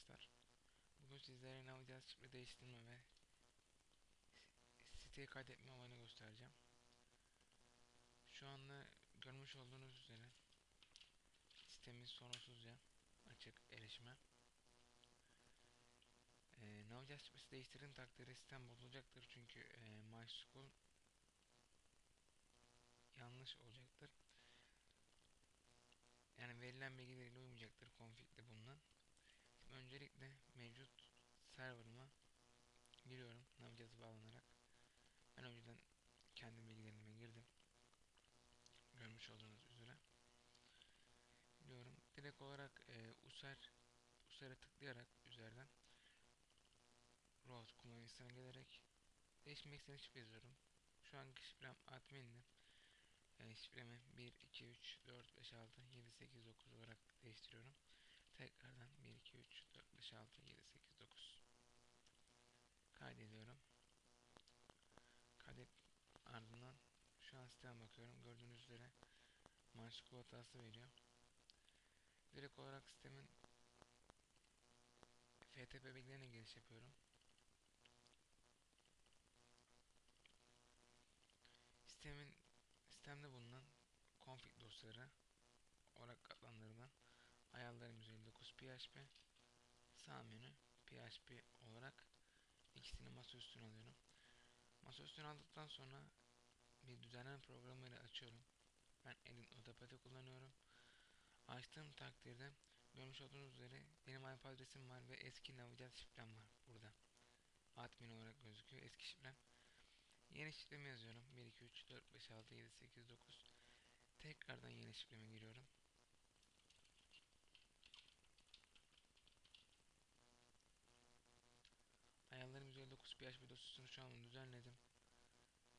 arkadaşlar. Bugün sizlere ne yapacağız şifre değiştirme ve siteyi kaydetme olayını göstereceğim. Şu anda görmüş olduğunuz üzere sitemiz sorunsuzca açık erişime. Ee, ne yapacağız şifresi değiştirdiğim takdirde sistem bozulacaktır çünkü e, MySQL yanlış olacaktır. Yani verilen bilgileriyle uymayacaktır config'de bulunan. Serverıma giriyorum navigası bağlanarak. Ben önceden kendi bilgilerime girdim. Görmüş olduğunuz üzere. Diyorum. Direkt olarak e, user user'e tıklayarak üzerden root kullanıcısına gelerek değişmek istediğim şifre yazıyorum. Şu anki şifrem admin'di. Yani şifremi 1, 2, 3, 4, 5, 6, 7, 8, 9 olarak değiştiriyorum. Tekrardan 1, 2, 3, 4, 5, 6, 7, 8, 9 kaydediyorum. Kaydet ardından şu an sisteme bakıyorum. Gördüğünüz üzere MySQL hatası veriyor. Direkt olarak sistemin FTP bilgilerine giriş yapıyorum. Sistemin sistemde bulunan config dosyaları olarak adlandırılan ayarlarım 159 PHP sağ menü PHP olarak ikisini masa üstüne alıyorum. Masa üstüne aldıktan sonra bir düzenleme programıyla açıyorum. Ben Edin Otapat'ı kullanıyorum. Açtığım takdirde görmüş olduğunuz üzere benim IP adresim var ve eski navigat şifrem var burada. Admin olarak gözüküyor eski şifrem. Yeni şifremi yazıyorum. 1, 2, 3, 4, 5, 6, 7, 8, 9. Tekrardan yeni şifreme giriyorum. 159 PHP dosyasını şu an düzenledim.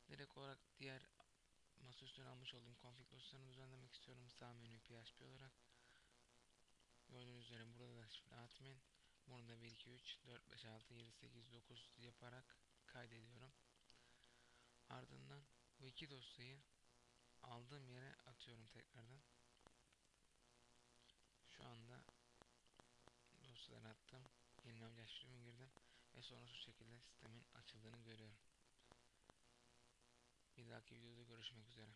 Direkt olarak diğer masaüstüne almış olduğum config dosyasını düzenlemek istiyorum. Sağ menü PHP olarak. Gördüğünüz üzere burada da şifre admin. Bunu da 1, 2, 3, 4, 5, 6, 7, 8, 9 yaparak kaydediyorum. Ardından bu iki dosyayı aldığım yere atıyorum tekrardan. Şu anda dosyaları attım. Ve sonra şu şekilde sistemin açıldığını görüyorum. Bir dahaki videoda görüşmek üzere.